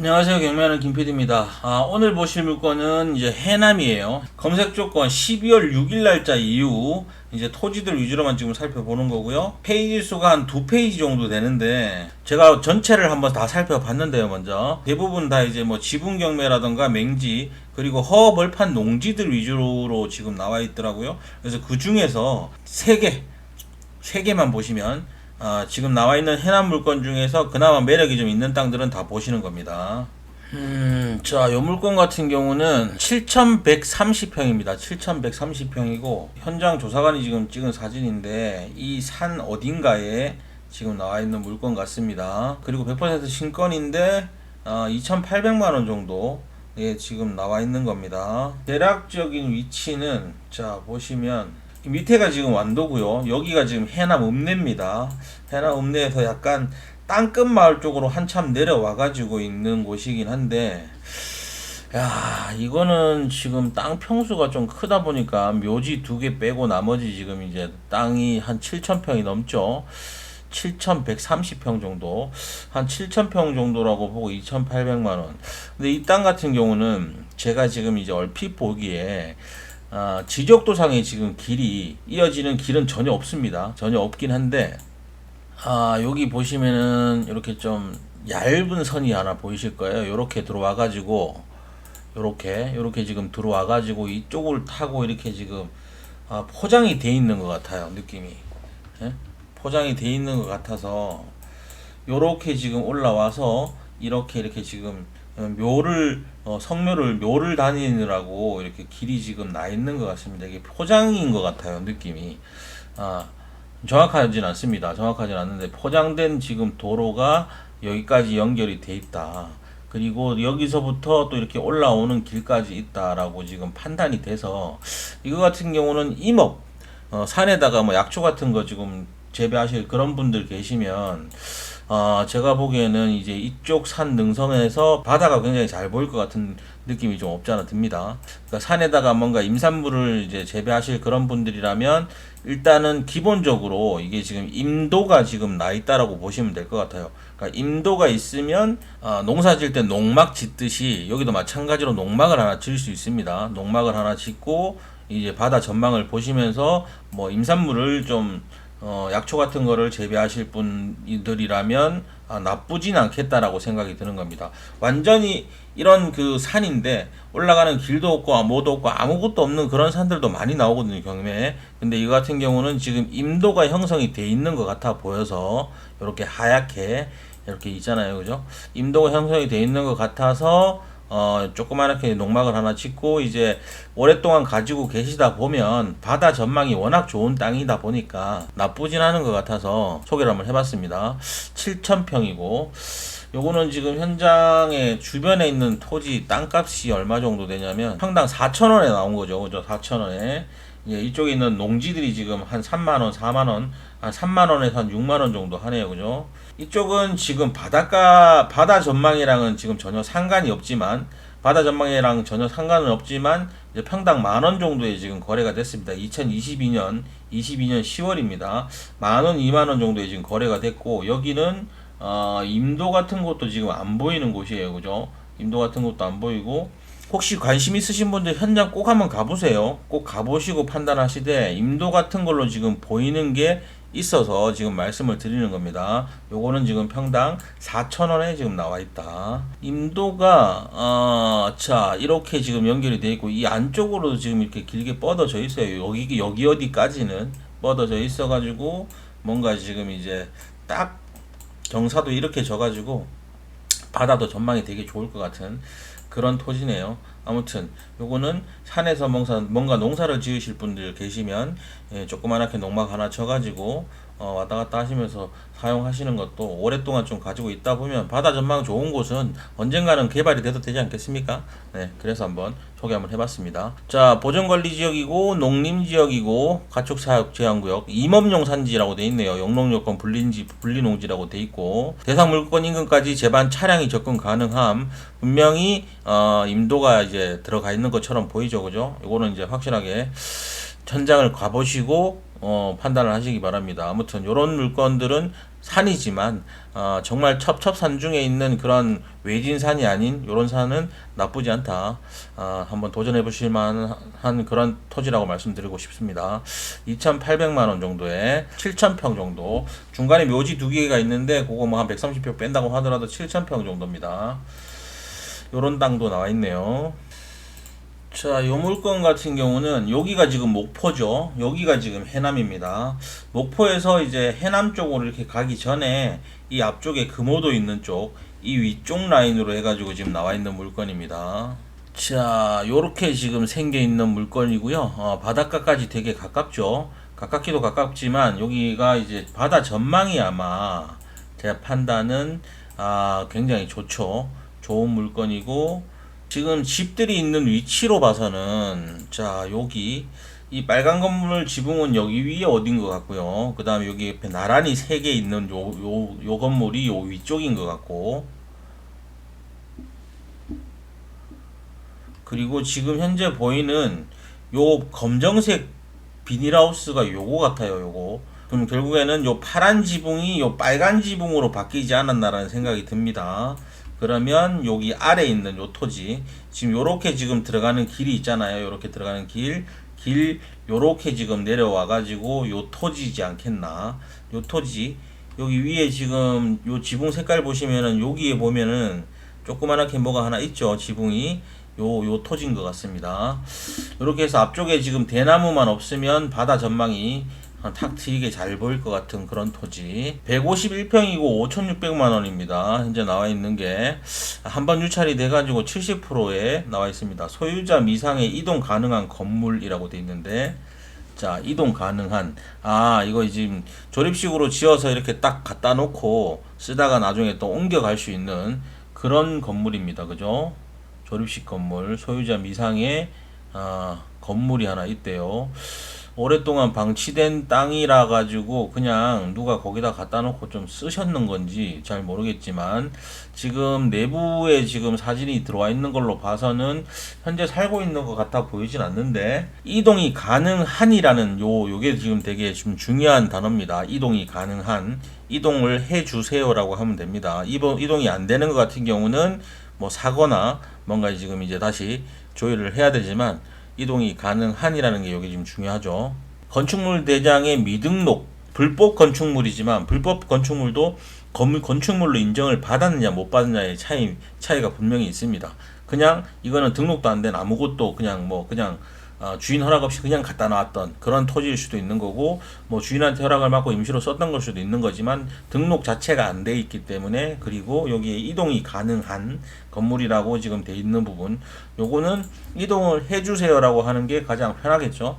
안녕하세요. 경매하는 김PD입니다. 아, 오늘 보실 물건은 이제 해남이에요. 검색 조건 12월 6일 날짜 이후 이제 토지들 위주로만 지금 살펴보는 거고요. 페이지 수가 한 두 페이지 정도 되는데 제가 전체를 한번 다 살펴봤는데요. 먼저 대부분 다 이제 뭐 지분 경매라던가 맹지 그리고 허벌판 농지들 위주로 지금 나와 있더라고요. 그래서 그 중에서 세 개, 세 개만 보시면 아, 지금 나와 있는 해남 물건 중에서 그나마 매력이 좀 있는 땅들은 다 보시는 겁니다. 음, 자, 요 물건 같은 경우는 7,130평입니다. 7,130평이고 현장 조사관이 지금 찍은 사진인데 이 산 어딘가에 지금 나와 있는 물건 같습니다. 그리고 100% 신건인데 아, 2,800만 원 정도 예, 지금 나와 있는 겁니다. 대략적인 위치는 자 보시면 이 밑에가 지금 완도고요. 여기가 지금 해남 읍내입니다. 해남 읍내에서 약간 땅끝 마을 쪽으로 한참 내려와 가지고 있는 곳이긴 한데 야 이거는 지금 땅 평수가 좀 크다 보니까 묘지 두 개 빼고 나머지 지금 이제 땅이 한 7,000평이 넘죠. 7,130평 정도, 한 7,000평 정도라고 보고 2,800만 원. 근데 이 땅 같은 경우는 제가 지금 이제 얼핏 보기에 아, 지적도상에 지금 길이 이어지는 길은 전혀 없습니다. 전혀 없긴 한데 아, 여기 보시면은 이렇게 좀 얇은 선이 하나 보이실 거예요. 이렇게 들어와 가지고 요렇게 요렇게 지금 들어와 가지고 이쪽을 타고 이렇게 지금 아, 포장이 돼 있는 것 같아요. 느낌이. 예? 포장이 돼 있는 것 같아서 요렇게 지금 올라와서 이렇게 이렇게 지금 어, 묘를 어, 성묘를 묘를 다니느라고 이렇게 길이 지금 나 있는 것 같습니다. 이게 포장인 것 같아요. 느낌이. 아, 정확하진 않습니다. 정확하진 않는데 포장된 지금 도로가 여기까지 연결이 돼 있다. 그리고 여기서부터 또 이렇게 올라오는 길까지 있다라고 지금 판단이 돼서 이거 같은 경우는 임업 어, 산에다가 뭐 약초 같은 거 지금 재배하실 그런 분들 계시면 어, 제가 보기에는 이제 이쪽 산 능선에서 바다가 굉장히 잘 보일 것 같은 느낌이 좀 없지 않아 듭니다. 그러니까 산에다가 뭔가 임산물을 이제 재배하실 그런 분들이라면 일단은 기본적으로 이게 지금 임도가 지금 나 있다라고 보시면 될 것 같아요. 그러니까 임도가 있으면 아, 농사 지을 때 농막 짓듯이 여기도 마찬가지로 농막을 하나 지을 수 있습니다. 농막을 하나 짓고 이제 바다 전망을 보시면서 뭐 임산물을 좀 어, 약초 같은 거를 재배하실 분들이라면 아, 나쁘진 않겠다라고 생각이 드는 겁니다. 완전히 이런 그 산인데 올라가는 길도 없고 뭐도 없고 아무것도 없는 그런 산들도 많이 나오거든요 경매에. 근데 이 같은 경우는 지금 임도가 형성이 돼 있는 것 같아 보여서 이렇게 하얗게 이렇게 있잖아요, 그죠? 임도가 형성이 돼 있는 것 같아서 어, 조그맣게 농막을 하나 짓고 이제 오랫동안 가지고 계시다 보면 바다 전망이 워낙 좋은 땅이다 보니까 나쁘진 않은 것 같아서 소개를 한번 해봤습니다. 7,000평이고 요거는 지금 현장에 주변에 있는 토지 땅값이 얼마 정도 되냐면 평당 4,000원에 나온 거죠. 그죠? 4,000원에. 예, 이쪽에 있는 농지들이 지금 한 3만원, 4만원, 한 3만원에서 한 6만원 정도 하네요. 그죠? 이쪽은 지금 바닷가, 바다 전망이랑은 지금 전혀 상관이 없지만, 바다 전망이랑 전혀 상관은 없지만, 이제 평당 만원 정도에 지금 거래가 됐습니다. 2022년, 22년 10월입니다. 만 원, 2만 원 정도에 지금 거래가 됐고, 여기는, 어, 임도 같은 것도 지금 안 보이는 곳이에요. 그죠? 임도 같은 것도 안 보이고, 혹시 관심 있으신 분들 현장 꼭 한번 가보세요. 꼭 가보시고 판단하시되 임도 같은 걸로 지금 보이는 게 있어서 지금 말씀을 드리는 겁니다. 요거는 지금 평당 4,000원에 지금 나와 있다. 임도가 어, 자 이렇게 지금 연결이 돼 있고 이 안쪽으로도 지금 이렇게 길게 뻗어져 있어요. 여기 여기 어디까지는 뻗어져 있어 가지고 뭔가 지금 이제 딱 경사도 이렇게 져 가지고 바다도 전망이 되게 좋을 것 같은 그런 토지네요. 아무튼 요거는 산에서 뭔가, 농사를 지으실 분들 계시면 예, 조그만하게 농막 하나 쳐가지고 어, 왔다 갔다 하시면서 사용하시는 것도 오랫동안 좀 가지고 있다 보면 바다 전망 좋은 곳은 언젠가는 개발이 돼도 되지 않겠습니까? 네, 그래서 한번 소개 한번 해봤습니다. 자, 보전관리 지역이고 농림 지역이고 가축사육 제한구역 임업용 산지라고 돼 있네요. 영농요건 분린지 분리농지라고 돼 있고 대상 물권 인근까지 제반 차량이 접근 가능함. 분명히 어, 임도가 이제 들어가 있는 것처럼 보이죠, 그죠? 이거는 이제 확실하게 현장을 가보시고 어, 판단을 하시기 바랍니다. 아무튼 이런 물건들은 산이지만 어, 정말 첩첩산 중에 있는 그런 외진 산이 아닌 이런 산은 나쁘지 않다. 어, 한번 도전해 보실 만한 그런 토지라고 말씀드리고 싶습니다. 2,800만 원 정도에 7,000평 정도. 중간에 묘지 두 개가 있는데 그거 뭐 한 130평 뺀다고 하더라도 7,000평 정도입니다. 요런 땅도 나와 있네요. 자, 요 물건 같은 경우는 여기가 지금 목포죠. 여기가 지금 해남입니다. 목포에서 이제 해남 쪽으로 이렇게 가기 전에 이 앞쪽에 금오도 있는 쪽, 이 위쪽 라인으로 해가지고 지금 나와 있는 물건입니다. 자, 요렇게 지금 생겨 있는 물건이고요. 어, 바닷가까지 되게 가깝죠. 가깝기도 가깝지만 여기가 이제 바다 전망이 아마 제 판단은 아, 굉장히 좋죠. 좋은 물건이고 지금 집들이 있는 위치로 봐서는 자 여기 이 빨간 건물 지붕은 여기 위에 어딘 것 같고요. 그 다음에 여기 옆에 나란히 세 개 있는 요, 요, 요 건물이 요 위쪽인 것 같고 그리고 지금 현재 보이는 요 검정색 비닐하우스가 요거 같아요 요거 그럼 결국에는 요 파란 지붕이 요 빨간 지붕으로 바뀌지 않았나라는 생각이 듭니다. 그러면 여기 아래 있는 요 토지 지금 요렇게 지금 들어가는 길이 있잖아요. 요렇게 들어가는 길 길 요렇게 지금 내려와 가지고 요 토지지 않겠나? 요 토지. 여기 위에 지금 요 지붕 색깔 보시면은 여기에 보면은 조그만하게 뭐가 하나 있죠? 지붕이. 요, 요 토지인 것 같습니다. 이렇게 해서 앞쪽에 지금 대나무만 없으면 바다 전망이 탁 트이게 잘 보일 것 같은 그런 토지. 151평이고 5,600만 원입니다. 현재 나와 있는 게 한 번 유찰이 돼 가지고 70%에 나와 있습니다. 소유자 미상의 이동 가능한 건물이라고 돼 있는데 자 이동 가능한. 아 이거 지금 조립식으로 지어서 이렇게 딱 갖다 놓고 쓰다가 나중에 또 옮겨갈 수 있는 그런 건물입니다. 그죠? 조립식 건물 소유자 미상의 아, 건물이 하나 있대요 오랫동안 방치된 땅이라 가지고 그냥 누가 거기다 갖다 놓고 좀 쓰셨는 건지 잘 모르겠지만 지금 내부에 지금 사진이 들어와 있는 걸로 봐서는 현재 살고 있는 것 같아 보이진 않는데 이동이 가능한이라는 요 요게 지금 되게 좀 중요한 단어입니다. 이동이 가능한 이동을 해 주세요라고 하면 됩니다. 이동 이동이 안 되는 것 같은 경우는 뭐 사거나 뭔가 지금 이제 다시 조율을 해야 되지만 이동이 가능한이라는 게 여기 지금 중요하죠. 건축물 대장의 미등록 불법 건축물이지만 불법 건축물도 건축물로 인정을 받았느냐 못 받느냐의 차이 차이가 분명히 있습니다. 그냥 이거는 등록도 안 된 아무것도 그냥 뭐 그냥 어, 주인 허락 없이 그냥 갖다 놨던 그런 토지일 수도 있는 거고 뭐 주인한테 허락을 받고 임시로 썼던 걸 수도 있는 거지만 등록 자체가 안 돼 있기 때문에 그리고 여기에 이동이 가능한 건물이라고 지금 돼 있는 부분 요거는 이동을 해주세요라고 하는 게 가장 편하겠죠.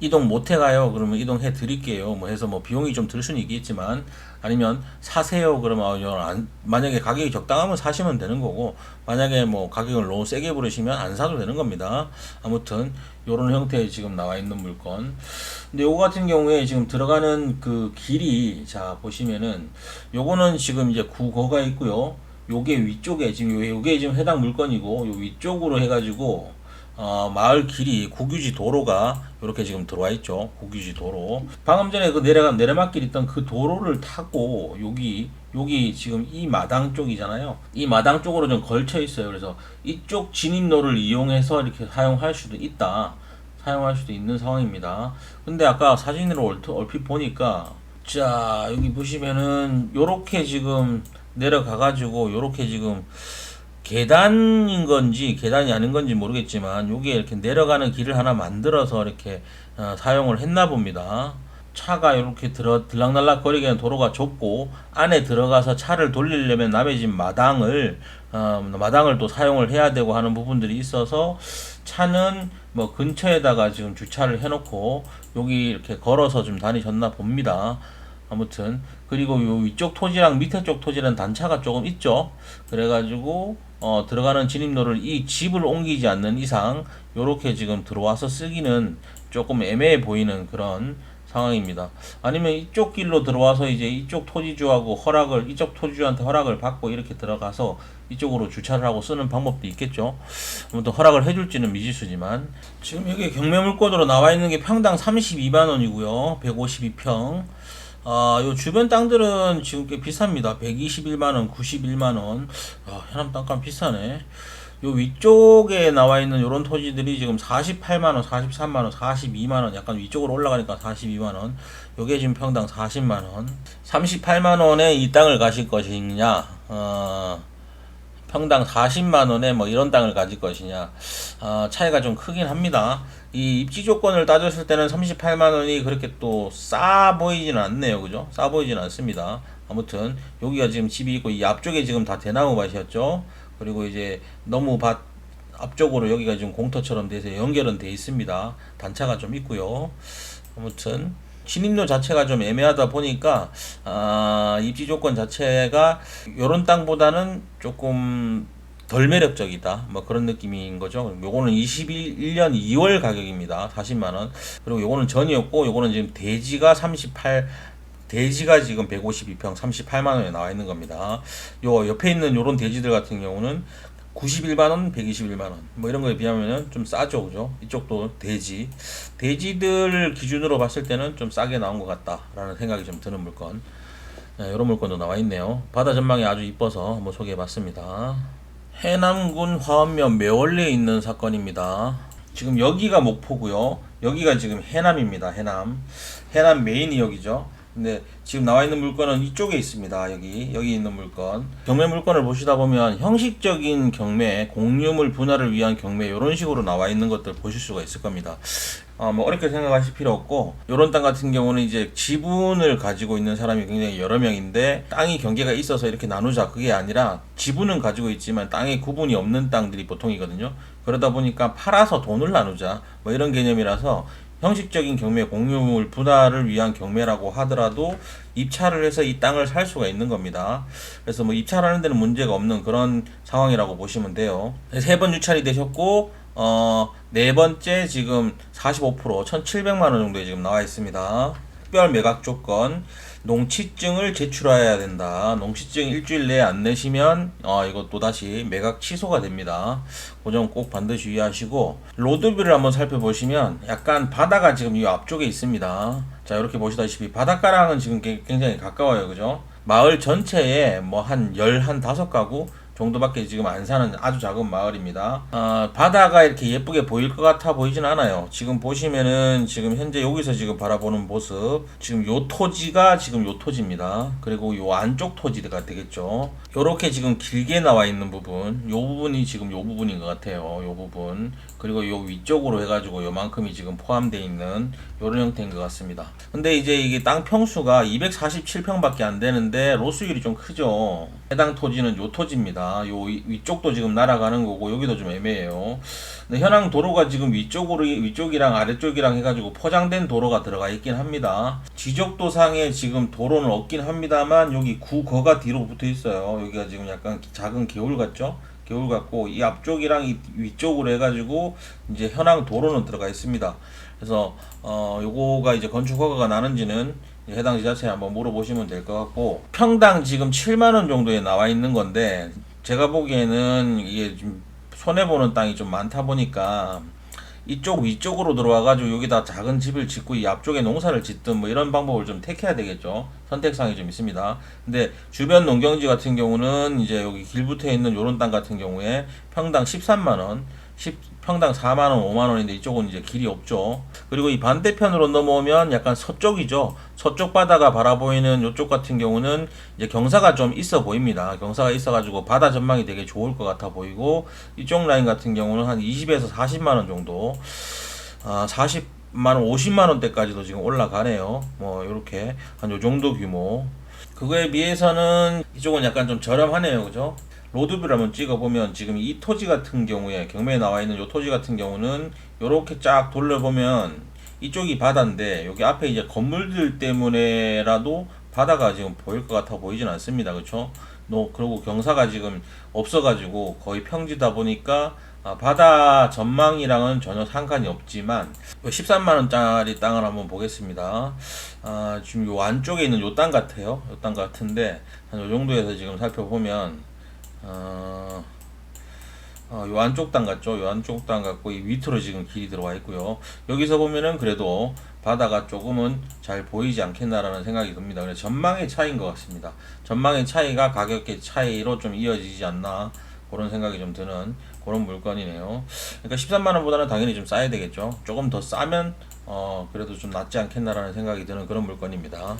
이동 못 해 가요. 그러면 이동해 드릴게요. 뭐 해서 뭐 비용이 좀 들 수는 있겠지만 아니면 사세요. 그러면 어, 이건 안, 만약에 가격이 적당하면 사시면 되는 거고 만약에 뭐 가격을 너무 세게 부르시면 안 사도 되는 겁니다. 아무튼 요런 형태의 지금 나와 있는 물건. 근데 요거 같은 경우에 지금 들어가는 그 길이 자 보시면은 요거는 지금 이제 구거가 있고요. 요게 위쪽에 지금 요- 요게 지금 해당 물건이고 요 위쪽으로 해가지고 어, 마을 길이 국유지 도로가 이렇게 지금 들어와 있죠. 국유지 도로. 방금 전에 그 내려간 내려막길 있던 그 도로를 타고 여기 여기 지금 이 마당 쪽이잖아요. 이 마당 쪽으로 좀 걸쳐 있어요. 그래서 이쪽 진입로를 이용해서 이렇게 사용할 수도 있다. 사용할 수도 있는 상황입니다. 근데 아까 사진으로 얼- 얼핏 보니까 자 여기 보시면은 요렇게 지금 내려가 가지고 요렇게 지금 계단인 건지 계단이 아닌 건지 모르겠지만 여기에 이렇게 내려가는 길을 하나 만들어서 이렇게 어, 사용을 했나 봅니다. 차가 이렇게 들어 들락날락 거리기에는 도로가 좁고 안에 들어가서 차를 돌리려면 남의 집 마당을 어, 마당을 또 사용을 해야 되고 하는 부분들이 있어서 차는 뭐 근처에다가 지금 주차를 해놓고 여기 이렇게 걸어서 좀 다니셨나 봅니다. 아무튼 그리고 요 위쪽 토지랑 밑에 쪽 토지는 단차가 조금 있죠. 그래가지고 어, 들어가는 진입로를 이 집을 옮기지 않는 이상 요렇게 지금 들어와서 쓰기는 조금 애매해 보이는 그런 상황입니다. 아니면 이쪽 길로 들어와서 이제 이쪽 토지주하고 허락을 이쪽 토지주한테 허락을 받고 이렇게 들어가서 이쪽으로 주차를 하고 쓰는 방법도 있겠죠. 아무튼 허락을 해줄지는 미지수지만 지금 여기 경매물건으로 나와 있는 게 평당 32만 원이고요. 152평. 아, 요 주변 땅들은 지금 꽤 비쌉니다. 121만 원, 91만 원. 아, 해남 땅값 비싸네. 요 위쪽에 나와 있는 요런 토지들이 지금 48만 원, 43만 원, 42만 원, 약간 위쪽으로 올라가니까 42만 원. 요게 지금 평당 40만 원. 38만 원에 이 땅을 가실 것이냐? 어, 평당 40만 원에 뭐 이런 땅을 가질 것이냐? 어, 차이가 좀 크긴 합니다. 이 입지 조건을 따졌을 때는 38만 원이 그렇게 또 싸 보이지는 않네요. 그죠? 싸 보이지는 않습니다. 아무튼 여기가 지금 집이 있고 이 앞쪽에 지금 다 대나무 밭이었죠. 그리고 이제 너무 밭 앞쪽으로 여기가 지금 공터처럼 돼서 연결은 돼 있습니다. 단차가 좀 있고요. 아무튼 진입로 자체가 좀 애매하다 보니까 아, 입지 조건 자체가 요런 땅보다는 조금 덜 매력적이다. 뭐 그런 느낌인 거죠. 요거는 21년 2월 가격입니다. 40만 원. 그리고 요거는 전이었고 요거는 지금 대지가 38 대지가 지금 152평 38만 원에 나와 있는 겁니다. 요 옆에 있는 요런 대지들 같은 경우는 91만 원, 121만 원. 뭐 이런 거에 비하면은 좀 싸죠. 그죠? 이쪽도 대지. 대지들 기준으로 봤을 때는 좀 싸게 나온 것 같다 라는 생각이 좀 드는 물건. 네, 이런 물건도 나와 있네요. 바다 전망이 아주 이뻐서 한번 소개해 봤습니다. 해남군 화엄면 매월리에 있는 사건입니다. 지금 여기가 목포고요. 여기가 지금 해남입니다. 해남. 해남 메인이 여기죠. 근데 지금 나와 있는 물건은 이쪽에 있습니다. 여기 여기 있는 물건 경매 물건을 보시다 보면 형식적인 경매, 공유물 분할을 위한 경매 이런 식으로 나와 있는 것들 보실 수가 있을 겁니다. 아, 뭐 어렵게 생각하실 필요 없고 이런 땅 같은 경우는 이제 지분을 가지고 있는 사람이 굉장히 여러 명인데 땅이 경계가 있어서 이렇게 나누자 그게 아니라 지분은 가지고 있지만 땅에 구분이 없는 땅들이 보통이거든요. 그러다 보니까 팔아서 돈을 나누자 뭐 이런 개념이라서 형식적인 경매 공유물 분할을 위한 경매라고 하더라도 입찰을 해서 이 땅을 살 수가 있는 겁니다. 그래서 뭐 입찰하는 데는 문제가 없는 그런 상황이라고 보시면 돼요. 세 번 유찰이 되셨고 어, 네 번째 지금 45% 1,700만 원 정도에 지금 나와 있습니다. 특별 매각 조건 농취증을 제출해야 된다. 농취증 일주일 내에 안 내시면 어, 이거 또 다시 매각 취소가 됩니다. 그 점 꼭 반드시 유의하시고 로드뷰를 한번 살펴보시면 약간 바다가 지금 이 앞쪽에 있습니다. 자 이렇게 보시다시피 바닷가랑은 지금 게- 굉장히 가까워요, 그죠? 마을 전체에 뭐 한 열 한 다섯 가구 정도밖에 지금 안 사는 아주 작은 마을입니다. 아, 바다가 이렇게 예쁘게 보일 것 같아 보이진 않아요. 지금 보시면은 지금 현재 여기서 지금 바라보는 모습, 지금 요 토지가 지금 요 토지입니다. 그리고 요 안쪽 토지가 되겠죠. 요렇게 지금 길게 나와 있는 부분, 요 부분이 지금 요 부분인 것 같아요. 요 부분. 그리고 요 위쪽으로 해가지고 요만큼이 지금 포함되어 있는 요런 형태인 것 같습니다. 근데 이제 이게 땅 평수가 247평밖에 안 되는데 로스율이 좀 크죠. 해당 토지는 요 토지입니다. 요 위- 위쪽도 지금 날아가는 거고 여기도 좀 애매해요. 근데 현황 도로가 지금 위쪽으로 위쪽이랑 아래쪽이랑 해가지고 포장된 도로가 들어가 있긴 합니다. 지적도상에 지금 도로는 없긴 합니다만 여기 구거가 뒤로 붙어 있어요. 여기가 지금 약간 작은 개울 같죠? 개울 같고 이 앞쪽이랑 이 위쪽으로 해가지고 이제 현황 도로는 들어가 있습니다. 그래서 어 요거가 이제 건축 허가가 나는지는 해당 지자체에 한번 물어보시면 될 것 같고 평당 지금 7만 원 정도에 나와 있는 건데 제가 보기에는 이게 좀 손해 보는 땅이 좀 많다 보니까 이쪽 위쪽으로 들어와가지고 여기다 작은 집을 짓고 이 앞쪽에 농사를 짓든 뭐 이런 방법을 좀 택해야 되겠죠. 선택상이 좀 있습니다. 근데 주변 농경지 같은 경우는 이제 여기 길 붙어 있는 요런 땅 같은 경우에 평당 13만 원, 10, 평당 4만 원, 5만 원인데 이쪽은 이제 길이 없죠. 그리고 이 반대편으로 넘어오면 약간 서쪽이죠. 서쪽 바다가 바라보이는 요쪽 같은 경우는 이제 경사가 좀 있어 보입니다. 경사가 있어가지고 바다 전망이 되게 좋을 것 같아 보이고 이쪽 라인 같은 경우는 한 20에서 40만 원 정도, 아 40만 원, 50만 원대까지도 지금 올라가네요. 뭐 이렇게 한 요 정도 규모. 그거에 비해서는 이쪽은 약간 좀 저렴하네요, 그죠? 로드뷰를 한번 찍어보면 지금 이 토지 같은 경우에 경매에 나와 있는 이 토지 같은 경우는 이렇게 쫙 돌려보면 이쪽이 바다인데 여기 앞에 이제 건물들 때문에라도 바다가 지금 보일 것 같아 보이진 않습니다. 그렇죠? 노 그리고 경사가 지금 없어가지고 거의 평지다 보니까 아, 바다 전망이랑은 전혀 상관이 없지만 13만 원짜리 땅을 한번 보겠습니다. 아, 지금 요 안쪽에 있는 요 땅 같아요. 요 땅 같은데 한 요 정도에서 지금 살펴보면 어, 어, 요 안쪽 땅 같죠? 요 안쪽 땅 같고 이 밑으로 지금 길이 들어와 있고요. 여기서 보면은 그래도 바다가 조금은 잘 보이지 않겠나라는 생각이 듭니다. 그래서 전망의 차이인 것 같습니다. 전망의 차이가 가격의 차이로 좀 이어지지 않나 그런 생각이 좀 드는 그런 물건이네요. 그러니까 13만 원보다는 당연히 좀 싸야 되겠죠. 조금 더 싸면 어 그래도 좀 낫지 않겠나라는 생각이 드는 그런 물건입니다.